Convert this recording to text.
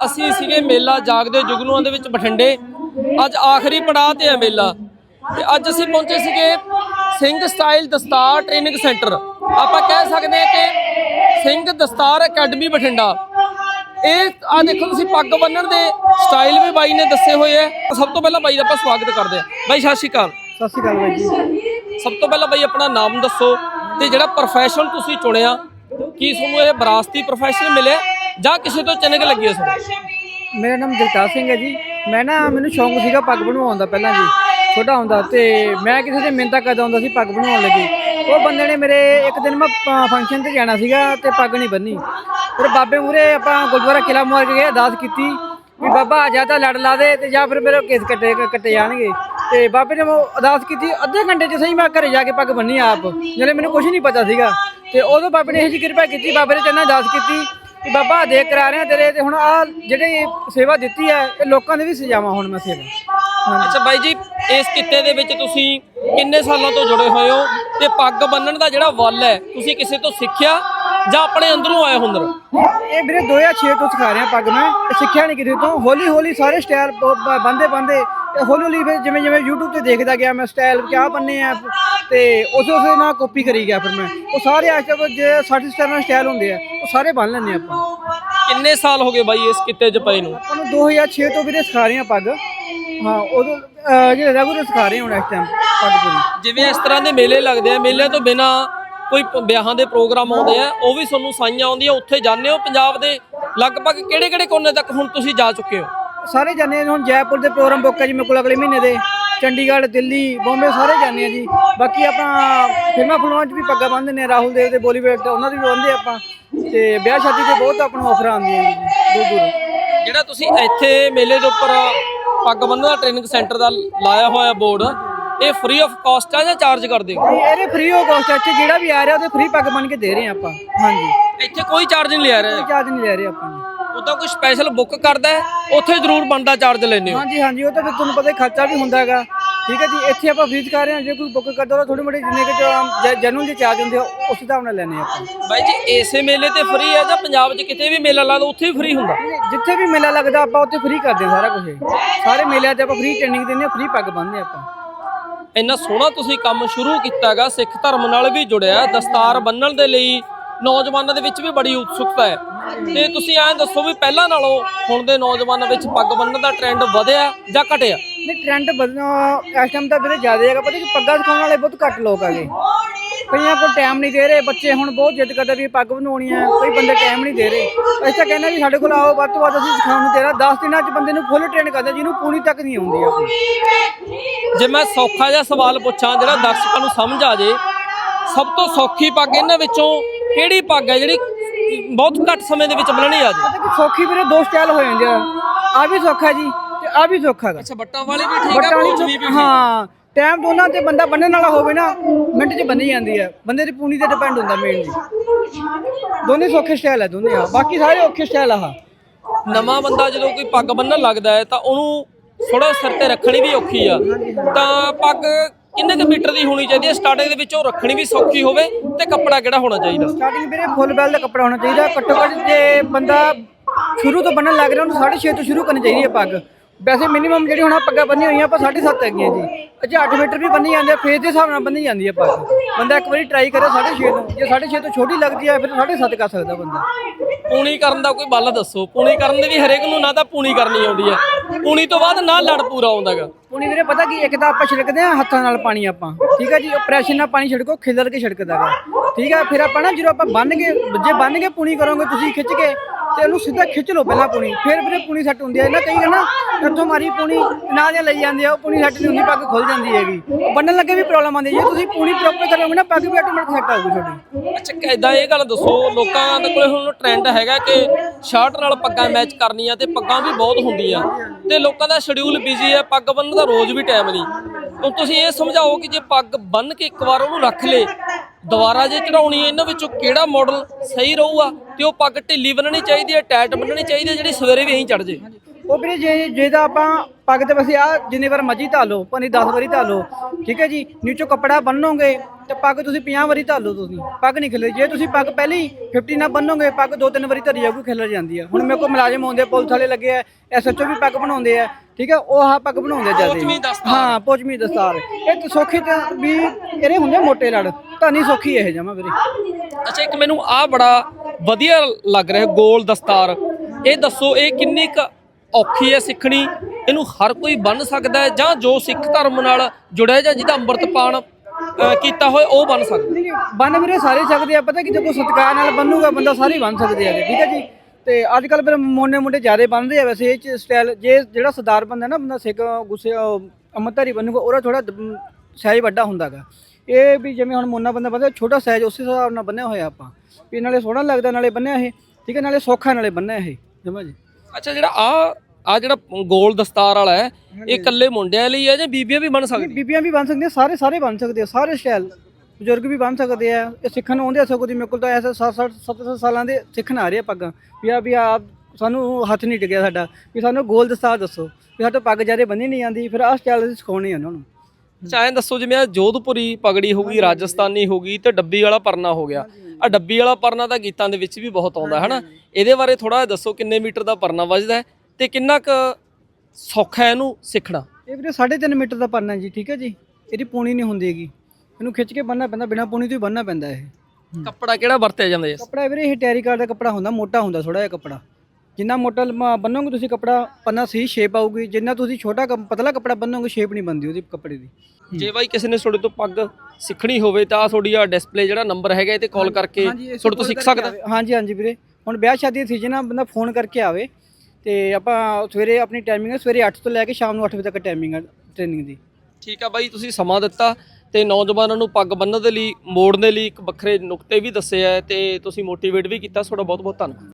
ਅਸੀਂ ਸੀਗੇ ਮੇਲਾ ਜਾਗਦੇ ਜੁਗਨੂਆਂ ਦੇ ਵਿੱਚ ਬਠਿੰਡੇ। ਅੱਜ ਆਖਰੀ ਪੜਾਅ ਤੇ ਹੈ ਮੇਲਾ। ਤੇ ਅੱਜ ਅਸੀਂ ਪਹੁੰਚੇ ਸੀਗੇ Singh style Dastar training centre. ਆਪਾਂ ਕਹਿ ਸਕਦੇ ਹਾਂ ਕਿ ਸਿੰਘ ਦਸਤਾਰ ਅਕੈਡਮੀ ਬਠਿੰਡਾ। ਇਹ ਆ ਦੇਖੋ ਤੁਸੀਂ ਪੱਗ ਬੰਨਣ ਦੇ ਸਟਾਈਲ ਵੀ ਬਾਈ ਨੇ ਦੱਸੇ ਹੋਏ ਆ। ਸਭ ਤੋਂ ਪਹਿਲਾਂ ਬਾਈ ਦਾ ਆਪਾਂ ਸਵਾਗਤ ਕਰਦੇ ਹਾਂ। ਬਾਈ ਸਤਿ ਸ਼੍ਰੀ ਅਕਾਲ। ਸਤਿ ਸ਼੍ਰੀ ਅਕਾਲ ਬਾਈ ਜੀ। ਸਭ ਤੋਂ ਪਹਿਲਾਂ ਬਾਈ ਆਪਣਾ ਨਾਮ ਦੱਸੋ ਤੇ ਜਿਹੜਾ ਪ੍ਰੋਫੈਸ਼ਨ ਤੁਸੀਂ ਚੁਣਿਆ ਕੀ ਤੁਹਾਨੂੰ ਇਹ ਵਿਰਾਸਤੀ ਪ੍ਰੋਫੈਸ਼ਨ ਮਿਲਿਆ? ਜਾਂ ਕਿਸੇ ਤੋਂ ਚੰਨਕ ਲੱਗੀ ਉਸ ਮੇਰਾ ਨਾਮ ਜਗਤਾਰ ਸਿੰਘ ਹੈ ਜੀ। ਮੈਂ ਨਾ, ਮੈਨੂੰ ਸ਼ੌਂਕ ਸੀਗਾ ਪੱਗ ਬਣਵਾਉਣ ਦਾ ਪਹਿਲਾਂ ਜੀ। ਛੋਟਾ ਹੁੰਦਾ ਤੇ ਮੈਂ ਕਿਸੇ ਦੇ ਮਿਹਨਤਾਂ ਕਰਦਾ ਹੁੰਦਾ ਸੀ ਪੱਗ ਬਣਵਾਉਣ ਲੱਗੀ। ਉਹ ਬੰਦੇ ਨੇ ਮੇਰੇ ਇੱਕ ਦਿਨ ਮੈਂ ਫੰਕਸ਼ਨ ਤੇ ਜਾਣਾ ਸੀਗਾ ਤੇ ਪੱਗ ਨਹੀਂ ਬੰਨੀ। ਫਿਰ ਬਾਬੇ ਮੂਰੇ ਆਪਾਂ ਗੁਰਦੁਆਰਾ ਕਿਲਾ ਮਾਰ ਕੇ ਗਏ, ਅਰਦਾਸ ਕੀਤੀ ਵੀ ਬਾਬਾ ਆ ਜਾ ਤਾਂ ਲੜ ਲਾ ਦੇ ਤੇ ਜਾਂ ਫਿਰ ਮੇਰੇ ਕੇਸ ਕੱਟੇ ਕੱਟੇ ਜਾਣਗੇ। ਤੇ ਬਾਬੇ ਨੇ ਉਹ ਅਰਦਾਸ ਕੀਤੀ, ਅੱਧੇ ਘੰਟੇ 'ਚ ਸਹੀ ਮੈਂ ਘਰੇ ਜਾ ਕੇ ਪੱਗ ਬੰਨੀ ਆਪ। ਜਿਹੜੇ ਮੈਨੂੰ ਕੁਝ ਨਹੀਂ ਪਤਾ ਸੀਗਾ। ਤੇ ਉਦੋਂ ਬਾਬੇ ਨੇ ਇਹ ਜੀ ਕਿਰਪਾ ਕੀਤੀ, ਬਾਬੇ ਨੇ ਚੰਨਾ ਅਰਦਾਸ ਕੀਤੀ ਕਿ ਬਾਬਾ ਦੇ ਕਰਾ ਰਿਹਾ ਤੇਰੇ ਤੇ ਹੁਣ ਆ ਜਿਹੜੇ ਸੇਵਾ ਦਿੱਤੀ ਹੈ ਇਹ ਲੋਕਾਂ ਦੇ ਵੀ ਸਜਾਵਾਂ ਹੁਣ ਮੈਂ ਸੇਵਾ। ਅੱਛਾ ਬਾਈ ਜੀ, ਇਸ ਕਿੱਤੇ ਦੇ ਵਿੱਚ ਤੁਸੀਂ ਕਿੰਨੇ ਸਾਲਾਂ ਤੋਂ ਜੁੜੇ ਹੋਏ ਹੋ ਤੇ ਪੱਗ ਬੰਨਣ ਦਾ ਜਿਹੜਾ ਵੱਲ ਹੈ, ਤੁਸੀਂ ਕਿਸੇ ਤੋਂ ਸਿੱਖਿਆ ਜਾਂ ਆਪਣੇ ਅੰਦਰੋਂ ਆਇਆ ਹੁਨਰ ਇਹ ਵੀਰੇ 2006 ਤੋਂ ਸਿਖਾ ਰਿਹਾ ਪੱਗ ਮੈਂ ਇਹ ਸਿੱਖਿਆ ਨਹੀਂ ਕਿਸੇ ਤੋਂ। ਹੌਲੀ ਹੌਲੀ ਸਾਰੇ ਸਟਾਈਲ ਬੰਦੇ ਬੰਦੇ ਹੌਲੀ ਹੌਲੀ ਫਿਰ ਜਿਵੇਂ ਜਿਵੇਂ YouTube ਤੇ ਦੇਖਦਾ ਗਿਆ ਮੈਂ ਸਟਾਈਲ ਕਿਆ ਬੰਨੇ ਆ ਤੇ ਉਸੇ ਉਸੇ ਨਾਲ ਕਾਪੀ ਕਰੀ ਗਿਆ ਫਿਰ ਮੈਂ। ਉਹ ਸਾਰੇ ਅੱਜ ਤੱਕ ਜੇ 60 ਸਟਾਈਲ ਸਟਾਈਲ ਹੁੰਦੇ ਆ ਉਹ ਸਾਰੇ ਬੰਨ ਲੈਂਦੇ ਆਪਾਂ। ਕਿੰਨੇ ਸਾਲ ਹੋ ਗਏ ਬਾਈ ਇਸ ਕਿੱਤੇ 'ਚ ਪਏ ਨੂੰ? ਆਪਾਂ ਨੂੰ 2006 ਤੋਂ ਵੀਰੇ ਸਿਖਾ ਰਹੇ ਆ ਪੱਗ। ਹਾਂ ਉਦੋਂ ਜਿਹੜੇ ਰੈਗੂਲਰ ਸਿਖਾ ਰਹੇ ਹੁਣ ਇਸ ਟਾਈਮ ਪੱਗ ਪੂਰੀ। ਜਿਵੇਂ ਇਸ ਤਰ੍ਹਾਂ ਦੇ ਮੇਲੇ ਲੱਗਦੇ ਆ ਮੇਲਿਆਂ ਤੋਂ ਬਿਨਾ ਕੋਈ ਵਿਆਹਾਂ ਦੇ ਪ੍ਰੋਗਰਾਮ ਆਉਂਦੇ ਆ ਉਹ ਵੀ ਤੁਹਾਨੂੰ ਸਾਈਆਂ ਆਉਂਦੀਆਂ ਉੱਥੇ ਜਾਂਦੇ ਹੋ ਪੰਜਾਬ ਦੇ ਲਗਭਗ ਕਿਹੜੇ ਕਿਹੜੇ ਕੋਨੇ ਤੱਕ ਹੁਣ ਤੁਸੀਂ ਜਾ ਚੁੱਕੇ ਹੋ? ਸਾਰੇ ਜਾਂਦੇ ਹੁਣ ਜੈਪੁਰ ਦੇ ਪ੍ਰੋਗਰਾਮ ਬੁੱਕ ਹੈ ਜੀ ਮੇਰੇ ਕੋਲ ਅਗਲੇ ਮਹੀਨੇ ਦੇ ਚੰਡੀਗੜ੍ਹ ਦਿੱਲੀ ਬੰਬੇ ਸਾਰੇ ਜਾਂਦੇ ਆ ਜੀ। ਬਾਕੀ ਆਪਾਂ ਫਿਲਮਾਂ ਫਿਲਮਾਂ 'ਚ ਵੀ ਪੱਗਾਂ ਬੰਨ੍ਹਦੇ ਨੇ ਰਾਹੁਲ ਦੇਵ ਦੇ ਬੋਲੀਵੁੱਡ ਤੇ ਉਹਨਾਂ ਦੀ ਵੀ ਬੰਨ੍ਹਦੇ ਆਪਾਂ ਤੇ ਵਿਆਹ ਸ਼ਾਦੀ ਤੇ ਬਹੁਤ ਆਪਾਂ ਨੂੰ ਆਫਰਾਂ ਆਉਂਦੀਆਂ ਜੀ ਦੂਰ ਦੂਰ ਜਿਹੜਾ ਤੁਸੀਂ ਇੱਥੇ ਮੇਲੇ ਦੇ ਉੱਪਰ ਪੱਗ ਬੰਨਣ ਦਾ ਟ੍ਰੇਨਿੰਗ ਸੈਂਟਰ ਦਾ ਲਾਇਆ ਹੋਇਆ ਬੋਰਡ ਇਹ ਫ੍ਰੀ ਆਫ ਕਾਸਟ ਆ ਜਾਂ ਚਾਰਜ ਕਰਦੇ ਹੋ? ਇਹ- ਇਹਦੇ ਫ੍ਰੀ ਹੋ ਕਾਸਟ ਇੱਥੇ ਜਿਹੜਾ ਵੀ ਆ ਰਿਹਾ ਉਹਦੇ ਫ੍ਰੀ ਪੱਗ ਬੰਨ ਕੇ ਦੇ ਰਹੇ ਆ ਆਪਾਂ। ਹਾਂਜੀ। ਇੱਥੇ ਕੋਈ ਚਾਰਜ ਨਹੀਂ ਲਿਆ ਰਿਹਾ। ਚਾਰਜ ਨਹੀਂ ਲੈ ਰਹੇ ਆਪਾਂ ਜੀ। ਉਦਾਂ ਕੋਈ ਸਪੈਸ਼ਲ ਬੁੱਕ ਕਰਦਾ ਹੈ ਉੱਥੇ ਜ਼ਰੂਰ ਬਣਦਾ ਚਾਰਜ ਲੈਣੇ ਹੋ। ਹਾਂਜੀ ਹਾਂਜੀ ਉਹ ਤਾਂ ਫਿਰ ਤੁਹਾਨੂੰ ਪਤਾ ਹੀ ਖਰਚਾ ਵੀ ਹੁੰਦਾ ਹੈਗਾ। ਠੀਕ ਹੈ ਜੀ ਇੱਥੇ ਆਪਾਂ ਫ੍ਰੀ ਕਰ ਰਹੇ ਹਾਂ ਜੇ ਕੋਈ ਬੁੱਕ ਕਰਦਾ ਉਹ ਥੋੜੀ ਮੋਟੀ ਜਿੰਨੇ ਕਿ ਜੈਨੂਨ ਦੇ ਚਾਰਜ ਹੁੰਦੇ ਆ ਉਸ ਹਿਸਾਬ ਨਾਲ ਲੈਣੇ ਆਪਾਂ। ਬਾਈ ਜੀ ਇਸੇ ਮੇਲੇ ਤੇ ਫ੍ਰੀ ਹੈ ਜਾਂ ਪੰਜਾਬ 'ਚ ਕਿਤੇ ਵੀ ਮੇਲਾ ਲੱਗਦਾ ਉੱਥੇ ਵੀ ਫ੍ਰੀ ਹੁੰਦਾ? ਜਿੱਥੇ ਵੀ ਮੇਲਾ ਲੱਗਦਾ ਆਪਾਂ ਉੱਥੇ ਫ੍ਰੀ ਕਰਦੇ ਹਾਂ ਸਾਰਾ ਕੁਝ ਸਾਰੇ ਮੇਲਿਆਂ 'ਚ ਆਪਾਂ ਫ੍ਰੀ ਟ੍ਰੇਨਿੰਗ ਦਿੰਦੇ ਹਾਂ ਫ੍ਰੀ ਪੱਗ ਬੰਨ੍ਹਦੇ ਹਾਂ ਆਪਾਂ। ਇੰਨਾ ਸੋਹਣਾ ਤੁਸੀਂ ਕੰਮ ਸ਼ੁਰੂ ਕੀਤਾਗਾ ਸਿੱਖ ਧਰਮ ਨਾਲ ਵੀ ਜੁੜਿਆ ਦਸਤਾਰ ਬੰਨਣ ਦੇ ਲਈ ਨੌਜਵਾਨਾਂ ਦੇ ਵਿੱਚ ਵੀ ਬੜੀ ਉਤਸੁਕਤਾ ਹੈ। ਤੇ ਤੁਸੀਂ ਐਂ ਦੱਸੋ ਵੀ ਪਹਿਲਾਂ ਨਾਲੋਂ ਹੁਣ ਦੇ ਨੌਜਵਾਨਾਂ ਵਿੱਚ ਪੱਗ ਬੰਨਣ ਦਾ ਟ੍ਰੈਂਡ ਵਧਿਆ ਜਾਂ ਘਟਿਆ? ਨਹੀਂ ਟ੍ਰੈਂਡ ਬਦਲਣਾ ਇਸ ਟਾਈਮ ਤਾਂ ਵੀਰੇ ਜ਼ਿਆਦਾ ਹੈਗਾ ਪਤਾ ਕਿ ਪੱਗਾਂ ਸਿਖਾਉਣ ਵਾਲੇ ਬਹੁਤ ਘੱਟ ਲੋਕ ਹੈਗੇ। ਕਈਆਂ ਕੋਲ ਟਾਈਮ ਨਹੀਂ ਦੇ ਰਹੇ ਬੱਚੇ ਹੁਣ ਬਹੁਤ ਜਿੱਦ ਕਰਦੇ ਵੀ ਪੱਗ ਬਣਾਉਣੀ ਹੈ ਕੋਈ ਬੰਦੇ ਟਾਈਮ ਨਹੀਂ ਦੇ ਰਹੇ। ਅਸੀਂ ਤਾਂ ਕਹਿੰਦੇ ਵੀ ਸਾਡੇ ਕੋਲ ਆਓ ਵੱਧ ਤੋਂ ਵੱਧ ਅਸੀਂ ਸਿਖਾਉਣ ਨੂੰ ਤੇਰਾ 10 ਦਿਨਾਂ 'ਚ ਬੰਦੇ ਨੂੰ ਫੁੱਲ ਟ੍ਰੇਨ ਕਰਦੇ ਜਿਹਨੂੰ ਪੂਰੀ ਤੱਕ ਨਹੀਂ ਆਉਂਦੀ ਆਪਣੀ ਜੇ ਮੈਂ ਸੌਖਾ ਜਿਹਾ ਸਵਾਲ ਪੁੱਛਾਂ ਜਿਹੜਾ ਦਰਸ਼ਕਾਂ ਨੂੰ ਸਮਝ ਆ ਜੇ ਸਭ ਤੋਂ ਸੌਖੀ ਪੱਗ ਇਹਨਾਂ ਵਿੱਚੋਂ ਕਿਹੜੀ ਪੱਗ ਹੈ ਜਿਹੜੀ ਬਹੁਤ ਘੱਟ ਸਮੇਂ ਦੇ ਵਿੱਚ ਬੰਨਣੀ ਆ ਜੇ? ਸੌਖੀ ਵੀਰੇ ਦੋ ਸਟਾਈਲ ਹੋ ਜਾਂਦੇ ਆ। ਆ ਵੀ ਸੌਖਾ ਜੀ ਤੇ ਆ ਵੀ ਸੌਖਾ ਅੱਛਾ ਬੱਟਾਂ ਵਾਲੀ ਵੀ ਠੀਕ ਬੱਟਾਂ ਵਾਲੀ ਵੀ ਹਾਂ। ਟਾਈਮ ਦੋਨਾਂ ਤੇ ਬੰਦਾ ਬੰਨਣ ਵਾਲਾ ਹੋਵੇ ਨਾ ਮਿੰਟ 'ਚ ਬੰਨੀ ਜਾਂਦੀ ਹੈ। ਬੰਦੇ ਦੀ ਪੂਣੀ ਤੇ ਡਿਪੈਂਡ ਹੁੰਦਾ ਮੇਨ ਜੀ। ਦੋਨੇ ਸੌਖੇ ਸਟਾਈਲ ਹੈ ਦੋਨੇ ਆ। ਬਾਕੀ ਸਾਰੇ ਔਖੇ ਸਟਾਈਲ ਆ ਨਵਾਂ ਬੰਦਾ ਜਦੋਂ ਕੋਈ ਪੱਗ ਬੰਨਣ ਲੱਗਦਾ ਹੈ ਤਾਂ ਉਹਨੂੰ ਥੋੜਾ ਸਿਰ ਤੇ ਰੱਖਣੀ ਵੀ ਔਖੀ ਆ। ਤਾਂ ਪੱਗ ਕਿੰਨੇ ਕੁ ਮੀਟਰ ਦੀ ਹੋਣੀ ਚਾਹੀਦੀ ਹੈ? ਸਟਾਰਟਿੰਗ ਦੇ ਵਿੱਚ ਉਹ ਰੱਖਣੀ ਵੀ ਸੌਖੀ ਹੋਵੇ ਤੇ ਕੱਪੜਾ ਕਿਹੜਾ ਹੋਣਾ ਚਾਹੀਦਾ? ਸਟਾਰਟਿੰਗ ਵੀਰੇ ਫੁੱਲ ਬੈਲ ਦਾ ਕੱਪੜਾ ਹੋਣਾ ਚਾਹੀਦਾ। ਘੱਟੋ ਘੱਟ ਜੇ ਬੰਦਾ ਸ਼ੁਰੂ ਤੋਂ ਬੰਨਣ ਲੱਗ ਰਿਹਾ ਉਹਨੂੰ 6.5 ਤੋਂ ਸ਼ੁਰੂ ਕਰਨੀ ਚਾਹੀਦੀ ਹੈ ਪੱਗ। ਵੈਸੇ ਮਿਨੀਮਮ ਜਿਹੜੀ ਹੁਣ ਆਹ ਪੱਗਾਂ ਬੰਨੀਆਂ ਹੋਈਆਂ ਆਪਾਂ 7.5 ਹੈਗੀਆਂ ਜੀ। ਅੱਛਾ 8 ਮੀਟਰ ਵੀ ਬੰਨੀ ਜਾਂਦੇ ਆ ਫੇਸ ਦੇ ਹਿਸਾਬ ਨਾਲ ਬੰਨੀ ਜਾਂਦੀ ਹੈ ਪੱਗ ਬੰਦਾ ਇੱਕ ਵਾਰੀ ਟਰਾਈ ਕਰੇ 6.5 ਤੋਂ ਜੇ 6.5 ਤੋਂ ਛੋਟੀ ਲੱਗਦੀ ਹੈ ਫਿਰ 7.5 ਕਰ ਸਕਦਾ ਬੰਦਾ। ਪੂਣੀ ਕਰਨ ਦਾ ਕੋਈ ਬੱਲ ਦੱਸੋ? ਪੂਣੀ ਕਰਨ ਦੇ ਵੀ ਹਰੇਕ ਨੂੰ ਨਾ ਤਾਂ ਪੂਣੀ ਕਰਨੀ ਆਉਂਦੀ ਹੈ ਪੂਣੀ ਤੋਂ ਬਾਅਦ ਨਾ ਲੜ ਪੂਰਾ ਆਉਂਦਾਗਾ ਪੁਣੀ ਵੀਰੇ ਪਤਾ ਕੀ ਇੱਕ ਤਾਂ ਆਪਾਂ ਛਿੜਕਦੇ ਆ ਹੱਥਾਂ ਨਾਲ ਪਾਣੀ ਆਪਾਂ। ਠੀਕ ਹੈ ਜੀ ਉਹ ਪ੍ਰੈਸ਼ਰ ਨਾਲ ਪਾਣੀ ਛਿੜਕੋ ਖਿਲਰ ਕੇ ਛਿੜਕਦਾ ਗਾ। ਠੀਕ ਹੈ ਫਿਰ ਆਪਾਂ ਨਾ ਜਦੋਂ ਆਪਾਂ ਬੰਨ ਕੇ ਜੇ ਬੰਨ ਕੇ ਪੁਣੀ ਕਰੋਗੇ ਤੁਸੀਂ ਖਿੱਚ ਕੇ ਤੇ ਉਹਨੂੰ ਸਿੱਧਾ ਖਿੱਚ ਲਓ ਪਹਿਲਾਂ ਪੁਣੀ। ਫਿਰ ਵੀਰੇ ਪੁਣੀ ਸੈੱਟ ਹੁੰਦੀ ਹੈ ਇਹਨਾਂ ਕਈ ਨਾ ਇੱਥੋਂ ਮਾਰੀ ਪੁਣੀ, ਨਾਲ ਦੇ ਲਈ ਜਾਂਦੇ ਆ, ਉਹ ਪੁਣੀ ਸੈੱਟ ਨਹੀਂ ਹੁੰਦੀ, ਪੱਗ ਖੁੱਲ ਜਾਂਦੀ ਹੈਗੀ। ਬੰਨਣ ਲੱਗੇ ਵੀ ਪ੍ਰੋਬਲਮ ਆਉਂਦੀ ਜੇ ਤੁਸੀਂ ਪੁਣੀ ਪ੍ਰੋਪਰ ਕਰੋਗੇ ਨਾ, ਪੱਗ ਵੀ ਆਟੋਮੈਟਿਕ ਸੈੱਟ ਆਊਗੀ ਤੁਹਾਡੀ। ਅੱਛਾ ਇਦਾਂ ਇਹ ਗੱਲ ਦੱਸੋ, ਲੋਕਾਂ ਦੇ ਕੋਲੇ ਹੁਣ ਟ੍ਰੈਂਡ ਹੈਗਾ ਕਿ ਸ਼ਰਟ ਨਾਲ ਪੱਗਾਂ ਮੈਚ ਕਰਨੀਆਂ ਤੇ ਪੱਗਾਂ ਵੀ ਬਹੁਤ ਹੁੰਦੀਆਂ। ਤੇ ਲੋਕਾਂ ਦਾ ਸ਼ਡਿਊਲ ਬਿਜ਼ੀ ਹੈ ਪੱਗ ਬੰਨਣ ਦਾ ਰੋਜ਼ ਵੀ ਟਾਈਮ ਨਹੀਂ। ਹੁਣ ਤੁਸੀਂ ਇਹ ਸਮਝਾਓ ਕਿ ਜੇ ਪੱਗ ਬੰਨ ਕੇ ਇੱਕ ਵਾਰ ਉਹਨੂੰ ਰੱਖ ਲੇ ਦੁਬਾਰਾ ਜੇ ਚੜਾਉਣੀ ਹੈ, ਇਹਨਾਂ ਵਿੱਚੋਂ ਕਿਹੜਾ ਮਾਡਲ ਸਹੀ ਰਹੂਗਾ ਤੇ ਉਹ ਪੱਗ ਢਿੱਲੀ ਬੰਨਣੀ ਚਾਹੀਦੀ ਹੈ ਟਾਈਟ ਬੰਨਣੀ ਚਾਹੀਦੀ ਹੈ, ਜਿਹੜੀ ਸਵੇਰੇ ਵੀ ਅਸੀਂ ਚੜ ਜੇ ਉਹ ਵੀਰੇ, ਜੇ ਜੇ ਤਾਂ ਆਪਾਂ ਪੱਗ ਤੇ ਵਸੇ ਆ ਜਿੰਨੀ ਵਾਰ ਮਰਜ਼ੀ ਧਾ ਲਓ, ਭਾਵੇਂ 10 ਵਾਰੀ ਧਾ ਲਓ, ਠੀਕ ਹੈ ਜੀ? ਨੀਚੋਂ ਕੱਪੜਾ ਬੰਨੋਗੇ ਤੇ ਪੱਗ ਤੁਸੀਂ 50 ਵਾਰੀ ਧਰ ਲਓ ਤੁਸੀਂ ਪੱਗ ਨਹੀਂ ਖਿਲੇ ਜੇ ਤੁਸੀਂ ਪੱਗ ਪਹਿਲੀ 50 ਨਾਲ ਬੰਨੋਗੇ ਪੱਗ ਦੋ ਤਿੰਨ ਵਾਰੀ ਧਰੀ ਜਾਊਗੀ ਖਿਲਰ ਜਾਂਦੀ ਆ। ਹੁਣ ਮੇਰੇ ਕੋਲ ਮੁਲਾਜ਼ਮ ਆਉਂਦੇ ਆ, ਪੁਲਿਸ ਵਾਲੇ ਲੱਗੇ ਆ ਐਸਐਚਓ ਵੀ ਪੱਗ ਬਣਾਉਂਦੇ ਆ ਠੀਕ ਆ? ਉਹ ਆਹ ਪੱਗ ਬਣਾਉਂਦੇ ਆ ਦਸਤਾਰ। ਹਾਂ ਪੋਚਮੀ ਦਸਤਾਰ ਇਹ ਤਾਂ ਸੌਖੀ ਤੇ ਵੀ ਇਹਦੇ ਹੁੰਦੇ ਮੋਟੇ ਲੜ ਤਾਂ ਨਹੀਂ ਸੌਖੀ ਇਹ ਜਮਾ ਵੀਰੇ। ਅੱਛਾ ਇੱਕ ਮੈਨੂੰ ਆ ਬੜਾ ਵਧੀਆ ਲੱਗ ਰਿਹਾ ਗੋਲ ਦਸਤਾਰ। ਇਹ ਦੱਸੋ ਇਹ ਕਿੰਨੀ ਕੁ ਔਖੀ ਹੈ ਸਿੱਖਣੀ? ਇਹਨੂੰ ਹਰ ਕੋਈ ਬੰਨ ਸਕਦਾ ਹੈ ਜਾਂ ਜੋ ਸਿੱਖ ਧਰਮ ਨਾਲ ਜੁੜਿਆ ਜਾਂ ਜਿਹਦਾ ਅੰਮ੍ਰਿਤਪਾਨ ਕੀਤਾ ਹੋਏ ਉਹ ਬੰਨ ਸਕਦਾ। ਨਹੀਂ ਬੰਨ ਵੀਰੇ ਸਾਰੇ ਸਕਦੇ ਆ। ਪਤਾ ਕਿ ਜੇ ਕੋਈ ਸਤਿਕਾਰ ਨਾਲ ਬੰਨੂਗਾ ਬੰਦਾ ਸਾਰੇ ਹੀ ਬੰਨ ਸਕਦੇ ਆ। ਠੀਕ ਹੈ ਜੀ? ਤੇ ਅੱਜ ਕੱਲ ਫਿਰ ਮੋਨੇ ਮੁੰਡੇ ਜ਼ਿਆਦਾ ਬੰਨਦੇ ਆ। ਵੈਸੇ ਇਹ ਚ ਸਟਾਈਲ ਜੇ ਜਿਹੜਾ ਸਰਦਾਰ ਬੰਦਾ ਨਾ ਬੰਦਾ ਸਿੱਖ ਗੁੱਸੇ ਅਮਰਤਾਰੀ ਬੰਨੂਗਾ ਉਹਦਾ ਥੋੜਾ ਸਾਈਜ਼ ਵੱਡਾ ਹੁੰਦਾਗਾ। ਇਹ ਵੀ ਜਿਵੇਂ ਹੁਣ ਮੋਨਾ ਬੰਦਾ ਬੰਦਾ ਛੋਟਾ ਸਾਈਜ਼ ਉਸੇ ਹਿਸਾਬ ਨਾਲ ਬੰਨਿਆ ਹੋਇਆ ਆਪਾਂ। ਵੀ ਨਾਲੇ ਸੋਹਣਾ ਲੱਗਦਾ ਨਾਲੇ ਬੰਨਿਆ ਇਹ। ਠੀਕ ਹੈ ਨਾਲੇ ਸੌਖਾ ਨਾਲੇ ਬੰਨਿਆ ਇਹ। ਜਮਾ ਜੀ ਅੱਛਾ ਜਿਹੜਾ ਆ ਆ ਜਿਹੜਾ ਗੋਲ ਦਸਤਾਰ ਵਾਲਾ ਹੈ ਇਹ ਇਕੱਲੇ ਮੁੰਡਿਆਂ ਲਈ ਹੈ ਜਾਂ ਬੀਬੀਆਂ ਵੀ ਨਹੀਂ, ਸਕਦੀਆਂ? ਬੀਬੀਆਂ ਵੀ ਬਣ ਸਕਦੀਆਂ ਸਾਰੇ ਸਾਰੇ ਬਣ ਸਕਦੇ ਆ ਸਾਰੇ ਸਟਾਈਲ ਬਜ਼ੁਰਗ ਵੀ ਬਣ ਸਕਦੇ ਆ ਇਹ ਸਿੱਖਣ ਨੂੰ ਆਉਂਦੇ ਆ ਸਗੋਂ ਦੀ ਮੇਰੇ ਕੋਲ ਤਾਂ ਐਸਾ 60 70 ਸਾਲਾਂ ਦੇ ਸਿੱਖਣ ਆ ਰਹੇ ਆ ਪੱਗਾਂ। ਵੀ ਆ ਵੀ ਆ ਸਾਨੂੰ ਹੱਥ ਨਹੀਂ ਟਿਕਿਆ ਸਾਡਾ। ਵੀ ਸਾਨੂੰ ਗੋਲ ਦਸਤਾਰ ਦੱਸੋ ਵੀ ਸਾਡੇ ਪੱਗ ਜਿਆਦੇ ਬੰਨੀ ਨਹੀਂ ਜਾਂਦੀ ਫਿਰ ਆਹ ਸਟਾਈਲ ਅਸੀਂ ਸਿਖਾਉਣੀ ਆ ਉਹਨਾਂ ਨੂੰ। ਐਂ ਦੱਸੋ ਜਿਵੇਂ ਆ ਜੋਧਪੁਰੀ ਪਗੜੀ ਹੋ ਗਈ ਰਾਜਸਥਾਨੀ ਹੋ ਗਈ ਤੇ ਡੱਬੀ ਵਾਲਾ ਪਰਨਾ ਹੋ ਗਿਆ। ਆ ਡੱਬੀ ਵਾਲਾ ਪਰਨਾ ਤਾਂ ਗੀਤਾਂ ਦੇ ਵਿੱਚ ਵੀ ਬਹੁਤ ਆਉਂਦਾ ਹੈ ਨਾ? ਇਹਦੇ ਬਾਰੇ ਥੋੜਾ ਦੱਸੋ ਕਿੰਨੇ ਮੀਟਰ ਦਾ ਪਰਨਾ ਵੱਜਦਾ ਹੈ? ਤੇ ਕਿੰਨਾ ਕੁ ਸੌਖਾ ਹੈ ਇਹਨੂੰ ਸਿੱਖਣਾ? ਇਹ ਵੀਰੇ 3.5 ਮੀਟਰ ਦਾ ਪੰਨਾ ਜੀ ਠੀਕ ਹੈ ਜੀ। ਇਹਦੀ ਪੂਣੀ ਨਹੀਂ ਹੁੰਦੀਗੀ ਇਹਨੂੰ ਖਿੱਚ ਕੇ ਬੰਨਣਾ ਪੈਂਦਾ ਬਿਨਾ ਪੂਣੀ ਤੋਂ ਹੀ ਬੰਨਣਾ ਪੈਂਦਾ ਇਹ। ਕੱਪੜਾ ਕਿਹੜਾ ਵਰਤਿਆ ਜਾਂਦਾ ਇਸ? ਕੱਪੜਾ ਵੀਰੇ ਇਹ ਟੈਰੀਕਾਰ ਦਾ ਕੱਪੜਾ ਹੁੰਦਾ ਮੋਟਾ ਹੁੰਦਾ ਥੋੜਾ ਜਿਹਾ ਕੱਪੜਾ। ਜਿੰਨਾ ਮੋਟਾ ਬੰਨੋਗੇ ਤੁਸੀਂ ਕੱਪੜਾ ਪੰਨਾ ਸਹੀ ਸ਼ੇਪ ਆਊਗੀ। ਜਿੰਨਾ ਤੁਸੀਂ ਛੋਟਾ ਪਤਲਾ ਕੱਪੜਾ ਬੰਨੋਗੇ ਸ਼ੇਪ ਨਹੀਂ ਬਣਦੀ ਉਹਦੀ ਕੱਪੜੇ ਦੀ। ਜੇ ਬਾਈ ਕਿਸੇ ਨੇ ਤੁਹਾਡੇ ਤੋਂ ਪੱਗ ਸਿੱਖਣੀ ਹੋਵੇ ਤਾਂ ਤੁਹਾਡੀ ਆ ਡਿਸਪਲੇ ਜਿਹੜਾ ਨੰਬਰ ਹੈਗਾ ਇਹ ਤੇ ਕਾਲ ਕਰਕੇ ਤੁਹਾਡੇ ਤੋਂ ਸਿੱਖ ਸਕਦਾ। ਹਾਂਜੀ ਹਾਂਜੀ ਵੀਰੇ। ਹੁਣ ਵਿਆਹ ਸ਼ਾਦੀ ਦਾ ਸੀਜ਼ਨ ਆ ਬੰਦਾ ਫੋਨ ਕਰਕੇ ਆਵੇ। ਤੇ ਆਪਾਂ ਸਵੇਰੇ ਆਪਣੀ ਟਾਈਮਿੰਗ ਹੈ ਸਵੇਰੇ 8 ਤੋਂ ਲੈ ਕੇ ਸ਼ਾਮ ਨੂੰ 8 ਵਜੇ ਤੱਕ ਟਾਈਮਿੰਗ ਹੈ ਟ੍ਰੇਨਿੰਗ ਦੀ। ਠੀਕ ਆ ਬਾਈ, ਤੁਸੀਂ ਸਮਾਂ ਦਿੱਤਾ ਤੇ ਨੌਜਵਾਨਾਂ ਨੂੰ ਪੱਗ ਬੰਨ੍ਹਣ ਦੇ ਲਈ, ਮੋੜਨ ਦੇ ਲਈ ਇੱਕ ਵੱਖਰੇ ਨੁਕਤੇ ਵੀ ਦੱਸੇ ਆ ਤੇ ਤੁਸੀਂ ਮੋਟੀਵੇਟ ਵੀ ਕੀਤਾ, ਤੁਹਾਡਾ ਬਹੁਤ ਬਹੁਤ ਧੰਨਵਾਦ।